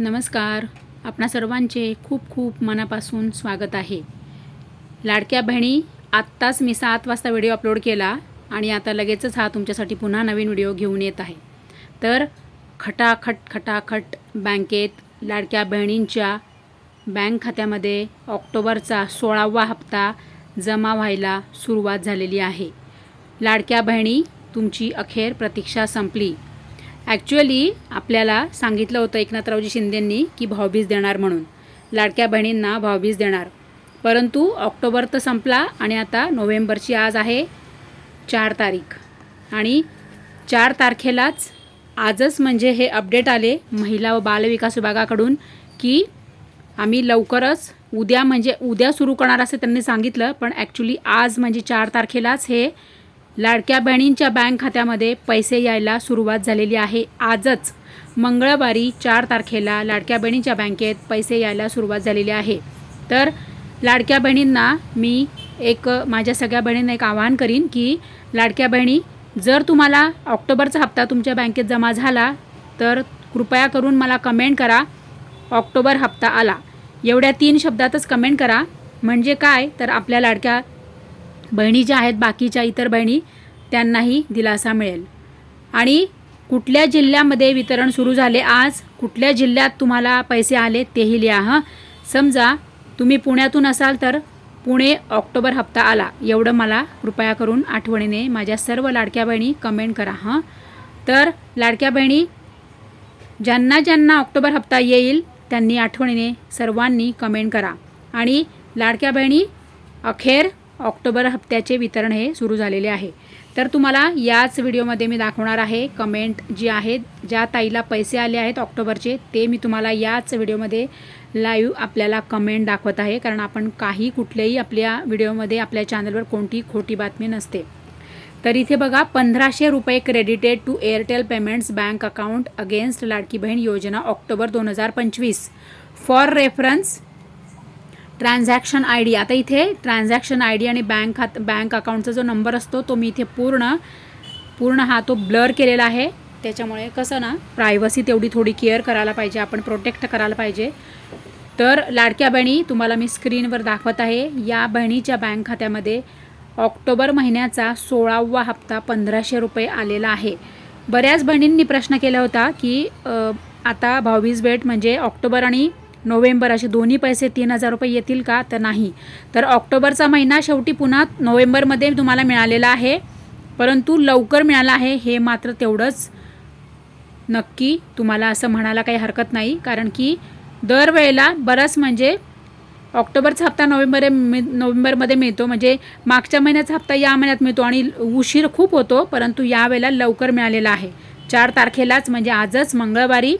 नमस्कार. आपणा सर्वांचे खूप खूप मनापासून स्वागत आहे. लाडक्या बहिणी आत्ताच मी सात वाजता व्हिडिओ अपलोड केला आणि आता लगेचच हा तुमच्यासाठी पुन्हा नवीन व्हिडिओ घेऊन येत आहे. तर खटाखट खटाखट बँकेत लाडक्या बहिणींच्या बँक खात्यामध्ये ऑक्टोबरचा सोळावा हप्ता जमा व्हायला सुरुवात झालेली आहे. लाडक्या बहिणी तुमची अखेर प्रतीक्षा संपली. ॲक्च्युअली आपल्याला सांगितलं होतं एकनाथरावजी शिंदेंनी की भाऊबीज देणार म्हणून. लाडक्या बहिणींना भाऊबीज देणार. परंतु ऑक्टोबर तर संपला आणि आता नोव्हेंबरची आज आहे चार तारीख. आणि चार तारखेलाच आजच म्हणजे हे अपडेट आले महिला व बालविकास विभागाकडून की आम्ही लवकरच उद्या म्हणजे उद्या सुरू करणार असं त्यांनी सांगितलं पण ॲक्च्युली आज म्हणजे चार तारखेलाच हे लाडक्या बहिणींच्या बँक खात्यामध्ये पैसे यायला सुरुवात झालेली आहे. आजच मंगळवारी चार तारखेला लाडक्या बहिणींच्या बँकेत पैसे यायला सुरुवात झालेली आहे. तर लाडक्या बहिणींना मी एक माझ्या सगळ्या बहिणींना एक आवाहन करीन की लाडक्या बहिणी जर तुम्हाला ऑक्टोबरचा हप्ता तुमच्या बँकेत जमा झाला तर कृपया करून मला कमेंट करा. ऑक्टोबर हप्ता आला. एवढ्या तीन शब्दातच कमेंट करा. म्हणजे काय? तर आपल्या लाडक्या बहिणी ज्या आहेत बाकीच्या इतर बहिणी त्यांनाही दिलासा मिळेल. आणि कुठल्या जिल्ह्यामध्ये वितरण सुरू झाले आज कुठल्या जिल्ह्यात तुम्हाला पैसे आले तेही लिहा हां. समजा तुम्ही पुण्यातून असाल तर पुणे ऑक्टोबर हप्ता आला. एवढं मला कृपया करून आठवणीने माझ्या सर्व लाडक्या बहिणी कमेंट करा हां. तर लाडक्या बहिणी ज्यांना ज्यांना ऑक्टोबर हप्ता येईल त्यांनी आठवणीने सर्वांनी कमेंट करा. आणि लाडक्या बहिणी अखेर ऑक्टोबर हप्त्याचे वितरण हे सुरू झालेले आहे. तर तुम्हाला याच व्हिडिओमध्ये मी दाखवणार आहे कमेंट जी आहेत ज्या ताईला पैसे आले आहेत ऑक्टोबरचे ते मी तुम्हाला याच व्हिडिओमध्ये लाईव्ह आपल्याला कमेंट दाखवत आहे. कारण आपण काही कुठल्याही आपल्या व्हिडिओमध्ये आपल्या चॅनलवर कोणतीही खोटी बातमी नसते. तर इथे बघा पंधराशे रुपये credited to Airtel payments bank account against Ladki Bahin Yojana October दोन हजार पंचवीस. For reference transaction I D. आता इथे ट्रान्झॅक्शन आय डी आणि बँक खात बँक अकाउंटचा जो नंबर असतो तो मी इथे पूर्ण पूर्ण हा तो ब्लर केलेला आहे. त्याच्यामुळे कसं ना प्रायव्हसी तेवढी थोडी केअर करायला पाहिजे आपण प्रोटेक्ट करायला पाहिजे. तर लाडक्या बहिणी तुम्हाला मी स्क्रीनवर दाखवत आहे या बहिणीच्या बँक खात्यामध्ये ऑक्टोबर महिन्याचा सोळावा हप्ता पंधराशे रुपये आलेला आहे. बऱ्याच बहिणींनी प्रश्न केला होता की आता भाऊबीज भेट म्हणजे ऑक्टोबर आणि नोव्हेंबर असे दोन्ही पैसे तीन हजार रुपये येतील का? तर नाही. तर ऑक्टोबरचा महिना शेवटी पुन्हा नोव्हेंबरमध्ये तुम्हाला मिळालेला आहे. परंतु लवकर मिळाला आहे हे मात्र तेवढंच नक्की तुम्हाला असं म्हणायला काही हरकत नाही. कारण की दरवेळेला बरंच म्हणजे ऑक्टोबरचा हप्ता नोव्हेंबर नोव्हेंबरमध्ये मिळतो. म्हणजे मागच्या महिन्याचा हप्ता या महिन्यात मिळतो आणि उशीर खूप होतो. परंतु यावेळेला लवकर मिळालेला आहे. चार तारखेलाच म्हणजे आजच मंगळवारी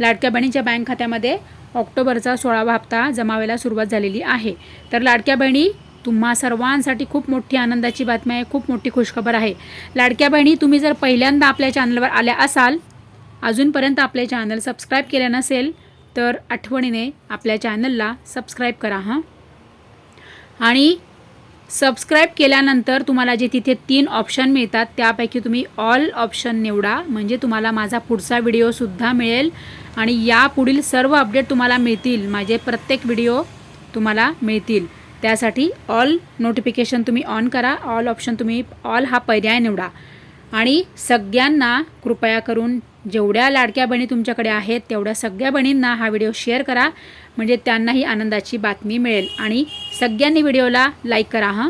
लाडक्या बहिणीच्या बँक खात्यामध्ये ऑक्टोबरचा सोळावा हप्ता जमावायला सुरुवात झालेली आहे. तर लाडक्या बहिणी तुम्हा सर्वांसाठी खूप मोठी आनंदाची बातमी आहे खूप मोठी खुशखबर आहे. लाडक्या बहिणी तुम्ही जर पहिल्यांदा आपल्या चॅनलवर आल्या असाल अजूनपर्यंत आपले चॅनल सबस्क्राईब केले नसेल तर आठवणीने आपल्या चॅनलला सबस्क्राईब करा हां. आणि सबस्क्राईब केल्यानंतर तुम्हाला जे तिथे तीन ऑप्शन मिळतात त्यापैकी तुम्ही ऑल ऑप्शन निवडा. म्हणजे तुम्हाला माझा पुढचा व्हिडिओसुद्धा मिळेल. आणि यापुढील सर्व अपडेट तुम्हाला मिळतील. माझे प्रत्येक व्हिडिओ तुम्हाला मिळतील. त्यासाठी ऑल नोटिफिकेशन तुम्ही ऑन करा. ऑल ऑप्शन तुम्ही ऑल हा पर्याय निवडा. आणि सगळ्यांना कृपया करून जेवढ्या लाडक्या बहिणी तुमच्याकडे आहेत तेवढ्या सगळ्या बहिणींना हा व्हिडिओ शेअर करा. म्हणजे त्यांनाही आनंदाची बातमी मिळेल. आणि सगळ्यांनी व्हिडिओला लाईक करा हां.